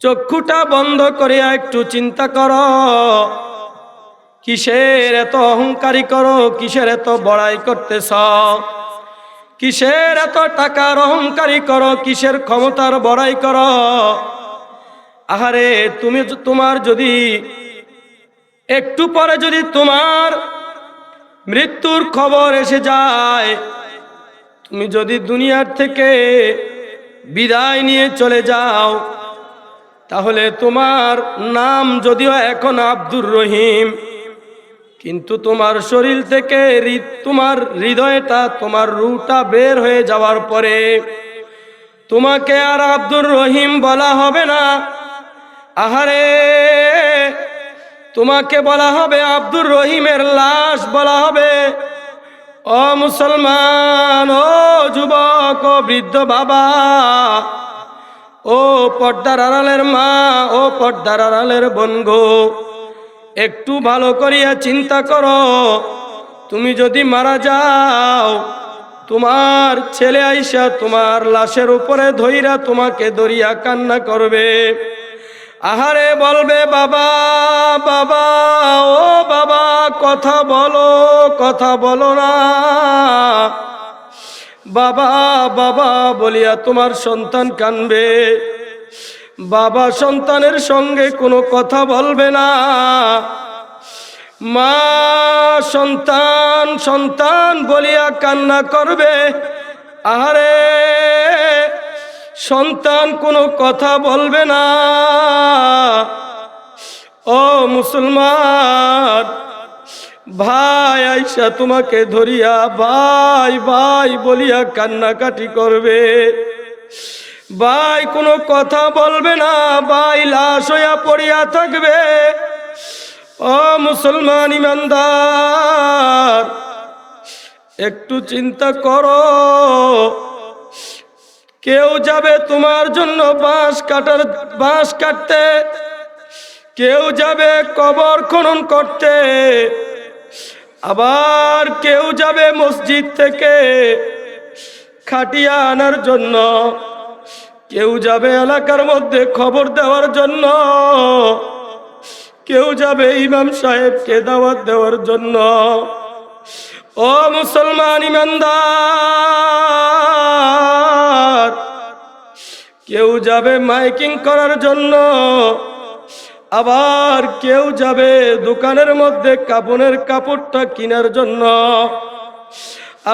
চক্ষুটা বন্ধ করিয়া একটু চিন্তা কর। কিসের এত অহংকারী করো, কিসের এত বড়াই করতেছ? কিসের এত টাকার অহংকারী করো, কিসের ক্ষমতার বড়াই করো? আহারে, তুমি তোমার যদি একটু পরে যদি তোমার মৃত্যুর খবর এসে যায়, তুমি যদি দুনিয়ার থেকে বিদায় নিয়ে চলে যাও তাহলে তোমার নাম যদিও এখন আব্দুর রহিম, কিন্তু তোমার শরীর থেকে তোমার হৃদয়টা, তোমার রুটা বের হয়ে যাওয়ার পরে তোমাকে আর আব্দুর রহিম বলা হবে না। আহারে, তোমাকে বলা হবে আব্দুর রহিমের লাশ বলা হবে। ও মুসলমান, ও যুবক, ও বৃদ্ধ বাবা ও পর্দার আড়ালের মা, ও পর্দার আড়ালের বনগো একটু ভালো করিয়া চিন্তা করো, তুমি যদি মারা যাও, তোমার ছেলে আইসা তোমার লাশের উপরে ধইরা তোমাকে দরিয়া কান্না করবে। আহারে বলবে, বাবা বাবা, ও বাবা, কথা বলো কথা বলো না। বাবা বাবা বলিয়া তোমার সন্তান কানবে। বাবা সন্তানের সঙ্গে কোনো কথা বলবে না। মা সন্তান সন্তান বলিয়া কান্না করবে। আহারে, সন্তান কোনো কথা বলবে না। ও মুসলমান ভাই আইসা তোমাকে ধরিয়া ভাই ভাই বলিয়া কান্নাকাটি করবে। ভাই কোনো কথা বলবে না, ভাই লাশ হইয়া পড়িয়া থাকবে। ও মুসলমান ইমানদার, একটু চিন্তা করো। কেউ যাবে তোমার জন্য বাঁশ কাটার, বাঁশ কাটতে। কেউ যাবে কবর খনন করতে। আবার কেউ যাবে মসজিদ থেকে খাটিয়া আনার জন্য। কেউ যাবে এলাকার মধ্যে খবর দেওয়ার জন্য। কেউ যাবে ইমাম সাহেবকে দাওয়াত দেওয়ার জন্য। ও মুসলমান ইমানদার, কেউ যাবে মাইকিং করার জন্য। আবার কেউ যাবে দোকানের মধ্যে কাপড়ের কাপড়টা কেনার জন্য।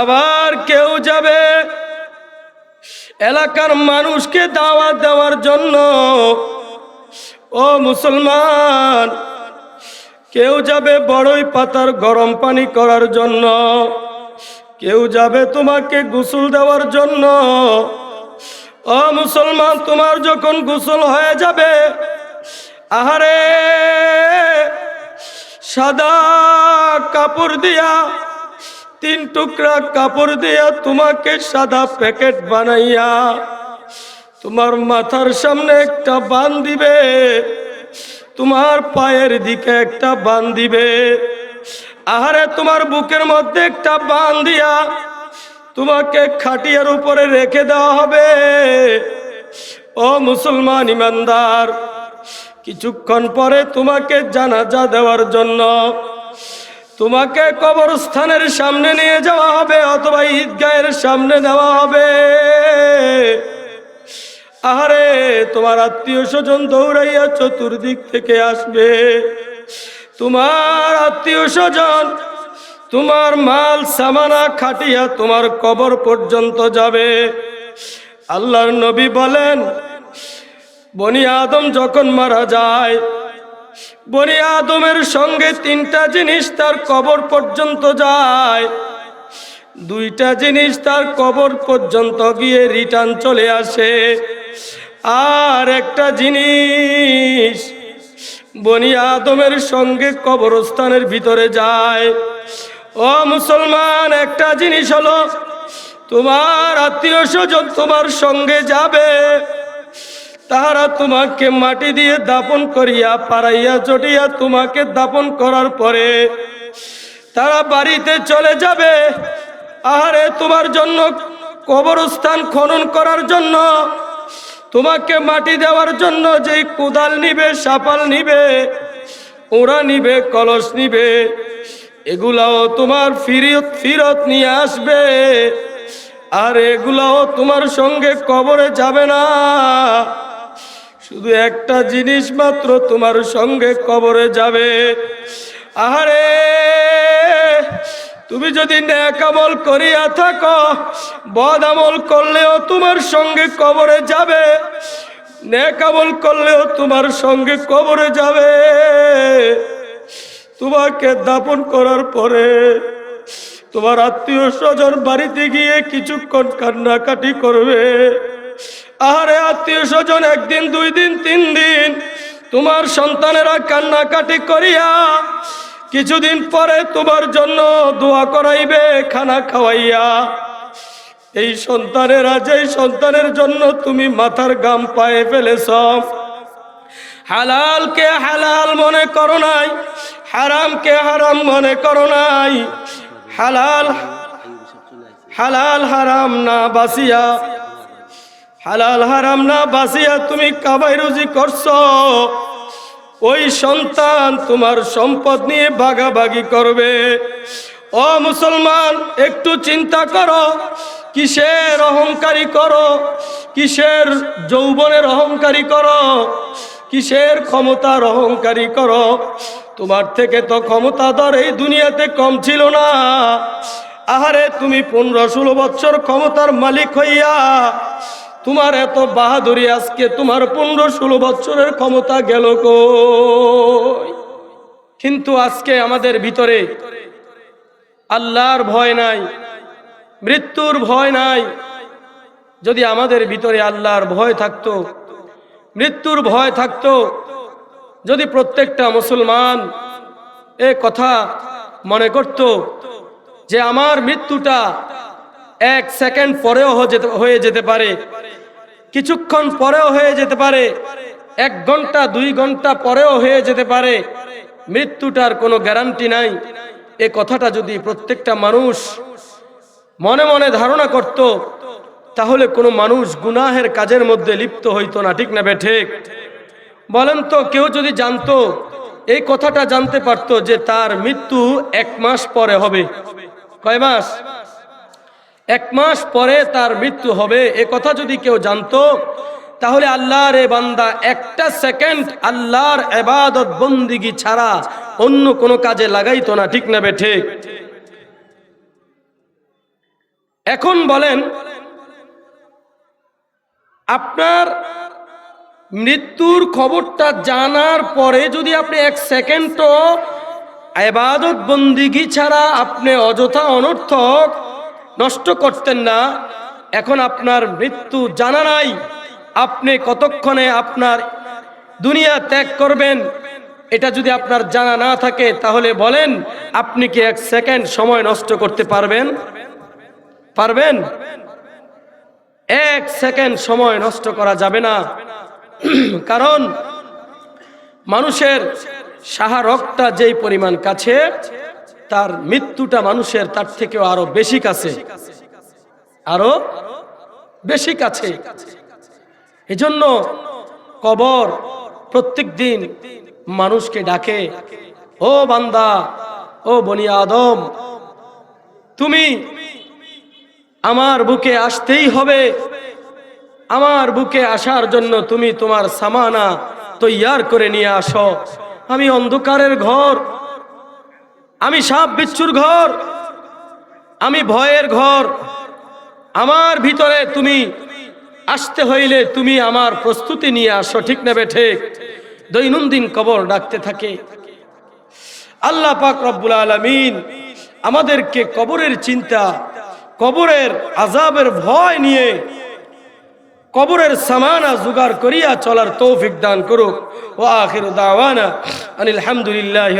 আবার কেউ যাবে এলাকার মানুষকে দাওয়া দেওয়ার জন্য। ও মুসলমান, কেউ যাবে বড়ই পাতার গরম পানি করার জন্য। কেউ যাবে তোমাকে গোসল দেওয়ার জন্য। ও মুসলমান, তোমার যখন গোসল হয়ে যাবে আহারে, সাদা কাপড় দিয়া, তিন টুকরা কাপড় দিয়া তোমাকে সাদা প্যাকেট বানাইয়া, তোমার মাথার সামনে একটা বান দিবে, তোমার পায়ের দিকে একটা বান দিবে। আহারে, তোমার বুকের মধ্যে একটা বান দিয়া তোমাকে খাটিয়ার উপরে রেখে দেওয়া হবে। ও মুসলমান ইমানদার কিছুক্ষণ পরে তোমাকে জানাজা দেওয়ার জন্য। তোমাকে কবরস্থানের সামনে নিয়ে যাওয়া হবে অথবা ঈদগাহের সামনে নেওয়া হবে। আহারে, তোমার আত্মীয় স্বজন দৌড়াইয়া চতুর্দিক থেকে আসবে। তোমার আত্মীয় স্বজন, তোমার মাল, সামানা খাটিয়া তোমার কবর পর্যন্ত যাবে। আল্লাহর নবী বলেন বনি আদম যখন মারা যায়, বনি আদমের সঙ্গে তিনটা জিনিস তার কবর পর্যন্ত যায়। দুইটা জিনিস তার কবর পর্যন্ত গিয়ে রিটার্ন চলে আসে। আর একটা জিনিস, বনি আদমের সঙ্গে কবরস্থানের ভিতরে যায়। ও মুসলমান, একটা জিনিস হলো, তোমার আত্মীয় স্বজন তোমার সঙ্গে যাবে। তাহারা তোমাকে মাটি দিয়ে দাপন করিয়া পাড়াইয়া চটিয়া তোমাকে দাপন করার পরে তারা বাড়িতে চলে যাবে। আহারে তোমার জন্য কবরস্থান খনন করার জন্য, তোমাকে মাটি দেওয়ার জন্য যে কোদাল নিবে, সাপাল নিবে ওরা নিবে, কলস নিবে, এগুলাও তোমার ফিরত ফিরত নিয়ে আসবে। আর এগুলাও তোমার সঙ্গে কবরে যাবে না। শুধু একটা জিনিস মাত্র তোমার সঙ্গে কবরে যাবে। আহারে, তুমি যদি ন্যাকামল করিয়া থাকো, বদ আমল করলেও তোমার সঙ্গে কবরে যাবে। ন্যাক আমল করলেও তোমার সঙ্গে কবরে যাবে। তোমাকে দাপন করার পরে তোমার আত্মীয় স্বজন বাড়িতে গিয়ে কিছুক্ষণ কান্নাকাটি করবে। আহারে আত্মীয় স্বজন, একদিন, দুই দিন, তিন দিন তোমার সন্তানেরা কান্নাকাটি করিয়া কিছুদিন পরে তোমার জন্য দোয়া করাইবে, খানা খাওয়াইয়া। এই সন্তানেরা, যেই সন্তানের জন্য তুমি মাথার গাম পায়ে ফেলেছ হালালকে হালাল মনে করো নাই হারামকে হারাম মনে করো নাই, হালাল হালাল হারাম না বাসিয়া হালাল হারাম না বাসিয়া তুমি কাবাই রুজি করছ। ওই সন্তান তোমার সম্পদ নিয়ে ভাগাভাগি করবে। ও মুসলমান, একটু চিন্তা করো। কিসের অহংকারী করো? কিসের যৌবনের অহংকারী করো? কিসের ক্ষমতার অহংকারী করো? তোমার থেকে তো ক্ষমতাধর এই দুনিয়াতে কম ছিল না। আহারে, তুমি পনেরো ষোলো বছর ক্ষমতার মালিক হইয়া তোমার এত বাহাদুরি আজকে তোমার পনেরো ষোলো বছরের ক্ষমতা গেল কিন্তু আজকে আমাদের ভিতরে আল্লাহর ভয় নাই, মৃত্যুর ভয় নাই। যদি আমাদের ভিতরে আল্লাহর ভয় থাকতো, মৃত্যুর ভয় থাকতো, যদি প্রত্যেকটা মুসলমান এ কথা মনে করত যে আমার মৃত্যুটা এক সেকেন্ড পরেও হয়ে যেতে পারে কিছুক্ষণ পরেও হয়ে যেতে পারে। এক ঘণ্টা, দুই ঘণ্টা পরেও হয়ে যেতে পারে। মৃত্যুটার কোনো গ্যারান্টি নাই। এ কথাটা যদি প্রত্যেকটা মানুষ মনে মনে ধারণা করত, তাহলে কোনো মানুষ গুনাহের কাজের মধ্যে লিপ্ত হইতো না, ঠিক না ঠিক? বলেন তো, কেউ যদি জানতো, এই কথাটা জানতে পারতো যে তার মৃত্যু এক মাস পরে হবে। কয় মাস? এক মাস পরে তার মৃত্যু হবে। এ কথা যদি কেউ জানতো, তাহলে আল্লাহর এ বান্দা একটা সেকেন্ড আল্লাহর এবাদত বন্দিগি ছাড়া অন্য কোনো কাজে লাগাইতো না, ঠিক না ঠিক? এখন বলেন, আপনার মৃত্যুর খবরটা জানার পরে যদি আপনি এক সেকেন্ডও এবাদত বন্দিগি ছাড়া আপনি অযথা অনর্থক নষ্ট করতেন না। এখন আপনার মৃত্যু জানা নাই। আপনি কতক্ষণে আপনার দুনিয়া ত্যাগ করবেন? এটা যদি আপনার জানা না থাকে, তাহলে বলেন, আপনি কি এক সেকেন্ড সময় নষ্ট করতে পারবেন? পারবেন? এক সেকেন্ড সময় নষ্ট করা যাবে না। কারণ, মানুষের সাহারকটা যেই পরিমাণ কাছে তার মৃত্যুটা মানুষের তার থেকেও আরও বেশি কাছে। আরও বেশি কাছে। এজন্য কবর প্রত্যেক দিন মানুষকে ডাকে, ও বান্দা, ও বনি আদম, তুমি আমার বুকে আসতেই হবে। আমার বুকে আসার জন্য তুমি তোমার সামানা তৈয়ার করে নিয়ে আসো। আমি অন্ধকারের ঘর আমি সাপ বিচ্ছুর ঘর, আমি ভয়ের ঘর। আমার ভিতরে তুমি আসতে হইলে তুমি আমার প্রস্তুতি নিয়ে আসো, ঠিক নেবে ঠিক। দৈনন্দিন কবর ডাকতে থাকে। আল্লাহ পাক রব্বুল আলমিন আমাদেরকে কবরের চিন্তা, কবরের আজাবের ভয় নিয়ে কবরের সামানা জোগাড় করিয়া চলার তৌফিক দান করুক। ও আখির দাওয়ানা আনিল হামদুলিল্লাহ